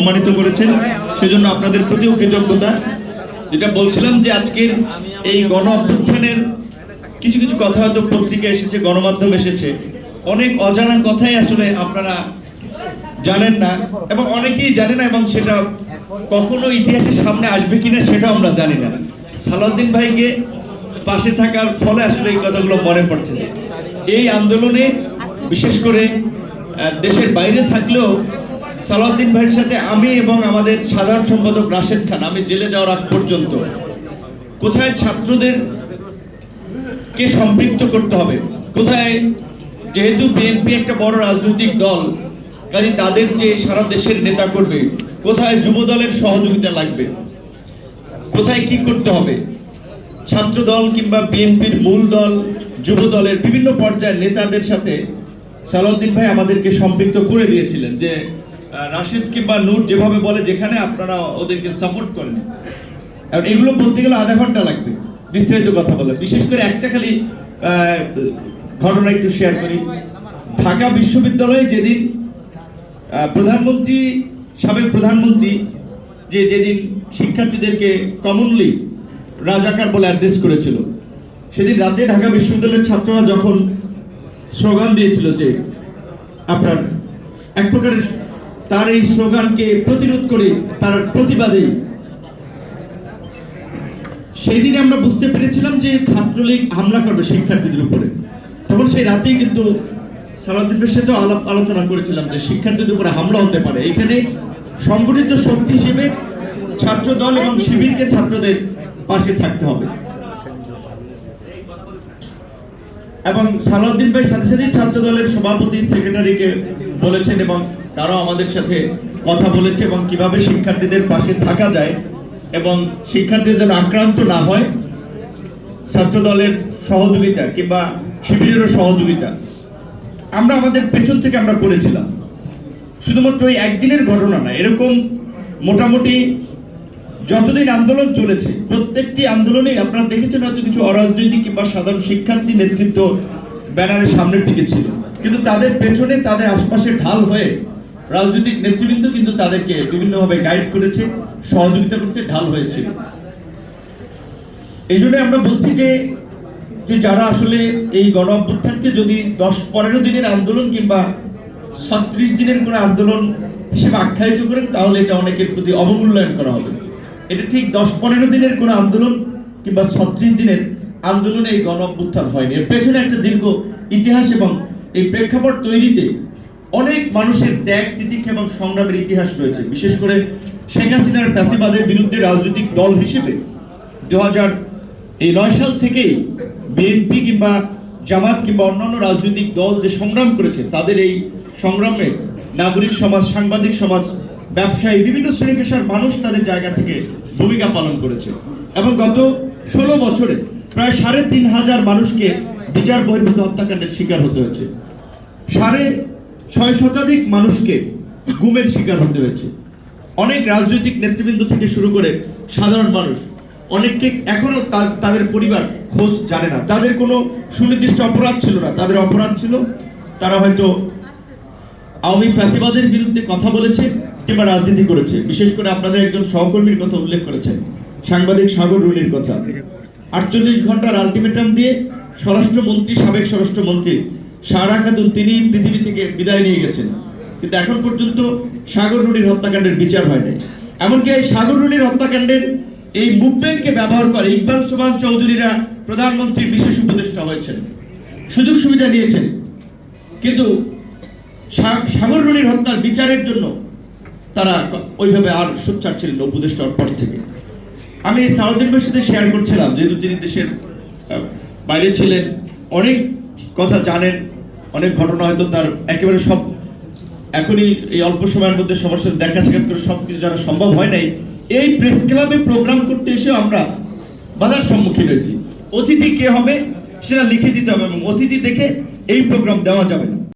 সম্মানিত করেছেন। সেজন্য আপনাদের প্রতিও কৃতজ্ঞতা। যেটা বলছিলাম যে আজকের এই গণ অভ্যুত্থানের কিছু কিছু কথা হয়তো পত্রিকা এসেছে, গণমাধ্যম এসেছে। অনেক অজানা কথাই আসলে আপনারা জানেন না এবং অনেকেই জানে না এবং সেটা কখনো ইতিহাসের সামনে আসবে কিনা সেটাও আমরা জানি না। সালাউদ্দিন ভাইকে পাশে থাকার ফলে আসলে এই কথাগুলো মনে পড়ছে। এই আন্দোলনে বিশেষ করে দেশের বাইরে থাকলেও সালাউদ্দিন ভাইয়ের সাথে আমি এবং আমাদের সাধারণ সম্পাদক রাশেদ খান, আমি জেলে যাওয়ার আগ পর্যন্ত কোথায় ছাত্রদের কে সম্পৃক্ত করতে হবে? কোথায়? যেহেতু বিএনপি একটা বড় রাজনৈতিক দল কাজে তাদের যে সারা দেশের নেতা করবে। কোথায় যুব দলের সহযোগিতা লাগবে? কোথায় কি করতে হবে? ছাত্র দল কিংবা বিএনপির মূল দল, যুব দলের বিভিন্ন পর্যায়ের নেতাদের সাথে সালাউদ্দিন ভাই আমাদেরকে সম্পৃক্ত করে দিয়েছিলেন যে রাশেদ কিংবা নূর যেভাবে বলে, যেখানে আপনারা ওদেরকে সাপোর্ট করেন। এখন এগুলো বলতে গেলে আধা ঘণ্টা লাগবে, বিস্তারিত কথা বলে বিশেষ করে একটা খালি ঘটনা একটু শেয়ার করি। ঢাকা বিশ্ববিদ্যালয়ে যেদিন প্রধানমন্ত্রী, সাবেক প্রধানমন্ত্রী, যে যেদিন শিক্ষার্থীদেরকে কমনলি রাজাকার বলে অ্যাড্রেস করেছিল, সেদিন রাতে ঢাকা বিশ্ববিদ্যালয়ের ছাত্ররা যখন স্লোগান দিয়েছিল যে আপনার এক প্রকারের তার এই স্লোগানকে প্রতিরোধ করে তার প্রতিবাদে। সেই দিনে আমরা বুঝতে পেরেছিলাম যে ছাত্রলীগ হামলা করবে শিক্ষার্থীদের উপরে। তখন সেই রাতেই কিন্তু সালাউদ্দিনের সাথে আলাপ আলোচনা করেছিলাম যে শিক্ষার্থীদের উপরে হামলা হতে পারে। এখানে সংগঠিত শক্তি হিসেবে ছাত্র দল এবং শিবিরকে ছাত্রদের পাশে থাকতে হবে। এবং সালাউদ্দিন ভাই সাথে সাথে ছাত্র দলের সভাপতি, সেক্রেটারিকে বলেছেন এবং তারাও আমাদের সাথে কথা বলেছে এবং কীভাবে শিক্ষার্থীদের পাশে থাকা যায় এবং শিক্ষার্থীদের যেন আক্রান্ত না হয় ছাত্র দলের সহযোগিতা কিংবা শিবিরেরও সহযোগিতা। আমরা আমাদের পেছন থেকে আমরা করেছিলাম। শুধুমাত্র এই একদিনের ঘটনা না, এরকম মোটামুটি যতদিন আন্দোলন চলেছে, প্রত্যেকটি আন্দোলনে আপনারা দেখেছেন হয়তো কিছু অরাজনৈতিক কিংবা সাধারণ শিক্ষার্থী নেতৃত্ব ব্যানারের সামনের দিকে ছিল। কিন্তু তাদের পেছনে তাদের আশপাশে ঢাল হয়ে রাজনৈতিক নেতৃবৃন্দ কিন্তু তাদেরকে বিভিন্নভাবে গাইড করেছে, সহযোগিতা করেছে, ঢাল হয়েছে। এই জন্য আমরা বলছি যে যে যারা আসলে এই গণ অভ্যুত্থানকে যদি দশ পনেরো দিনের আন্দোলন কিংবা ছত্রিশ দিনের কোনো আন্দোলন হিসেবে আখ্যায়িত করেন, তাহলে এটা অনেকের প্রতি অবমূল্যায়ন করা হবে। এটা ঠিক দশ পনেরো দিনের কোনো আন্দোলন কিংবা ছত্রিশ দিনের আন্দোলনে এই গণ অভ্যুত্থান হয়নি। এর পেছনে একটা দীর্ঘ ইতিহাস এবং এই প্রেক্ষাপট তৈরিতে অনেক মানুষের ত্যাগ, তিতিক্ষা এবং সংগ্রামের ইতিহাস রয়েছে। বিশেষ করে শেখ হাসিনার ফ্যাসিবাদের বিরুদ্ধে রাজনৈতিক দল হিসেবে দু হাজার এই নয় সাল থেকেই বিএনপি কিংবা জামাত কিংবা অন্যান্য রাজনৈতিক দল যে সংগ্রাম করেছে, তাদের এই সংগ্রামে নাগরিক সমাজ, সাংবাদিক সমাজ, ব্যবসায়ী, বিভিন্ন শ্রেণি পেশার মানুষ তাদের জায়গা থেকে ভূমিকা পালন করেছে। এবং গত ষোলো বছরে প্রায় সাড়ে তিন হাজার মানুষকে বিচার বহির্ভূত হত্যাকাণ্ডের শিকার হতে হয়েছে। সাড়ে ছয় শতাধিক মানুষকে গুমের শিকার হতে হয়েছে। অনেক রাজনৈতিক নেতৃবৃন্দ থেকে শুরু করে সাধারণ মানুষ, অনেককে এখনও তাদের পরিবার খোঁজ জানে না। তাদের কোনো সুনির্দিষ্ট অপরাধ ছিল না। তাদের অপরাধ ছিল, তারা হয়তো আওয়ামী ফ্যাসিবাদের বিরুদ্ধে কথা বলেছে কিংবা রাজনীতি করেছে। বিশেষ করে আপনাদের একজন সহকর্মীর কথা উল্লেখ করেছেন, সাংবাদিক সাগর রুনির কথা। আটচল্লিশ ঘণ্টার আলটিমেটাম দিয়ে স্বরাষ্ট্রমন্ত্রী, সাবেক স্বরাষ্ট্রমন্ত্রী সারা খাতুন তিনি পৃথিবী থেকে বিদায় নিয়ে গেছেন। কিন্তু এখন পর্যন্ত সাগর রুনির হত্যাকাণ্ডের বিচার হয় নাই। এমনকি এই সাগর রুনির হত্যাকাণ্ডের এই মুভমেন্টকে ব্যবহার করে ইকবাল সোবান চৌধুরীরা প্রধানমন্ত্রীর বিশেষ উপদেষ্টা হয়েছেন। সুযোগ সুবিধা নিয়েছেন। কিন্তু সাগর রুনির হত্যার বিচারের জন্য তারা ওইভাবে আর সোচ্চার ছিলেন উপদেষ্টার পর থেকে। আমি সাউদ্দিন ভাইয়ের সাথে শেয়ার করছিলাম, যেহেতু তিনি দেশের বাইরে ছিলেন, অনেক কথা জানেন, অনেক ঘটনা হয়তো তার একেবারে সব এখনই এই অল্প সময়ের মধ্যে সবার সাথে দেখা সাক্ষাৎ করে সব কিছু জানা সম্ভব হয় নাই। এই প্রেস ক্লাবে প্রোগ্রাম করতে এসে আমরা বাধার সম্মুখীন হয়েছি। অতিথি কে হবে সেটা লিখে দিতে হবে এবং অতিথি দেখে এই প্রোগ্রাম দেওয়া যাবে না।